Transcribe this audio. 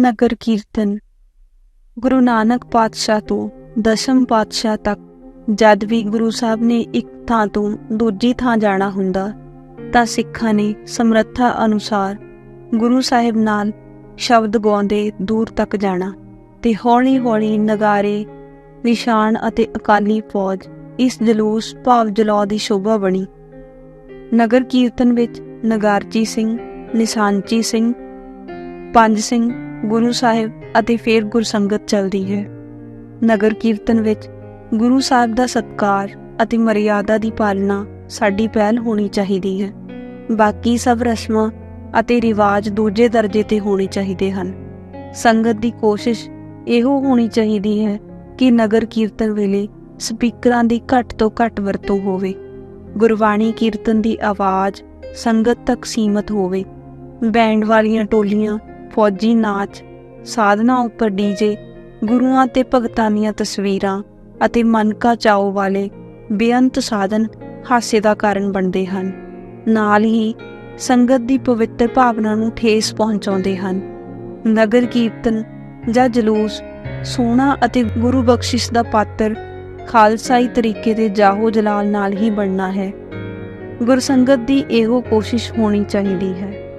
ਨਗਰ ਕੀਰਤਨ। ਗੁਰੂ ਨਾਨਕ ਪਾਤਸ਼ਾਹ ਤੋਂ ਦਸ਼ਮ ਪਾਤਸ਼ਾਹ ਤੱਕ ਜਦ ਵੀ ਗੁਰੂ ਸਾਹਿਬ ਨੇ ਇੱਕ ਥਾਂ ਤੋਂ ਦੂਜੀ ਥਾਂ ਜਾਣਾ ਹੁੰਦਾ, ਤਾਂ ਸਿੱਖਾਂ ਨੇ ਸਮਰੱਥਾ ਅਨੁਸਾਰ ਗੁਰੂ ਸਾਹਿਬ ਨਾਲ ਸ਼ਬਦ ਗਾਉਂਦੇ ਦੂਰ ਤੱਕ ਜਾਣਾ ਤੇ ਹੌਲੀ-ਹੌਲੀ ਨਗਾਰੇ, ਨਿਸ਼ਾਨ ਅਤੇ ਅਕਾਲੀ ਫੌਜ ਇਸ ਜਲੂਸ ਭਾਵ ਜਲੌ ਦੀ ਸ਼ੋਭਾ ਬਣੀ। ਨਗਰ ਕੀਰਤਨ ਵਿੱਚ ਨਗਾਰਜੀ ਸਿੰਘ ਨਿਸ਼ਾਨਚੀ ਸਿੰਘ, ਪੰਜ ਸਿੰਘ ਗੁਰੂ ਸਾਹਿਬ ਅਤੇ ਫਿਰ ਗੁਰਸੰਗਤ ਚੱਲਦੀ ਹੈ। ਨਗਰ ਕੀਰਤਨ ਵਿੱਚ ਗੁਰੂ ਸਾਹਿਬ ਦਾ ਸਤਕਾਰ ਅਤੇ ਮਰਿਆਦਾ ਦੀ ਪਾਲਣਾ ਸਾਡੀ ਪਹਿਲ ਹੋਣੀ ਚਾਹੀਦੀ ਹੈ। ਬਾਕੀ ਸਭ ਰਸਮਾਂ ਅਤੇ ਰਿਵਾਜ ਦੂਜੇ ਦਰਜੇ ਤੇ ਹੋਣੇ ਚਾਹੀਦੇ ਹਨ। ਸੰਗਤ ਦੀ ਕੋਸ਼ਿਸ਼ ਇਹੋ ਹੋਣੀ ਚਾਹੀਦੀ ਹੈ ਕਿ ਨਗਰ ਕੀਰਤਨ ਵੇਲੇ ਸਪੀਕਰਾਂ ਦੀ ਘੱਟ ਤੋਂ ਘੱਟ ਵਰਤੋਂ ਹੋਵੇ। ਗੁਰਬਾਣੀ ਕੀਰਤਨ ਦੀ ਆਵਾਜ਼ ਸੰਗਤ ਤੱਕ ਸੀਮਤ ਹੋਵੇ। ਬੈਂਡ ਵਾਲੀਆਂ ਟੋਲੀਆਂ ਫੌਜੀ ਨਾਚ, ਸਾਧਨਾ ਉੱਪਰ ਡੀਜੇ, ਗੁਰੂਆਂ ਤੇ ਭਗਤਾਂ ਦੀਆਂ ਤਸਵੀਰਾਂ ਅਤੇ ਮਨਕਾ ਚਾਓ ਵਾਲੇ ਬੇਅੰਤ ਸਾਧਨ ਹਾਸੇ ਦਾ ਕਾਰਨ ਬਣਦੇ ਹਨ। ਨਾਲ ਹੀ ਸੰਗਤ ਦੀ ਪਵਿੱਤਰ ਭਾਵਨਾ ਨੂੰ ਠੇਸ ਪਹੁੰਚਾਉਂਦੇ ਹਨ। ਨਗਰ ਕੀਰਤਨ ਜਾਂ ਜਲੂਸ ਸੋਹਣਾ ਅਤੇ ਗੁਰੂ ਬਖਸ਼ਿਸ਼ ਦਾ ਪਾਤਰ ਖਾਲਸਾਈ ਤਰੀਕੇ ਦੇ ਜਾਹੋ ਜਲਾਲ ਨਾਲ ਹੀ ਬਣਨਾ ਹੈ। ਗੁਰਸੰਗਤ ਦੀ ਇਹੋ ਕੋਸ਼ਿਸ਼ ਹੋਣੀ ਚਾਹੀਦੀ ਹੈ।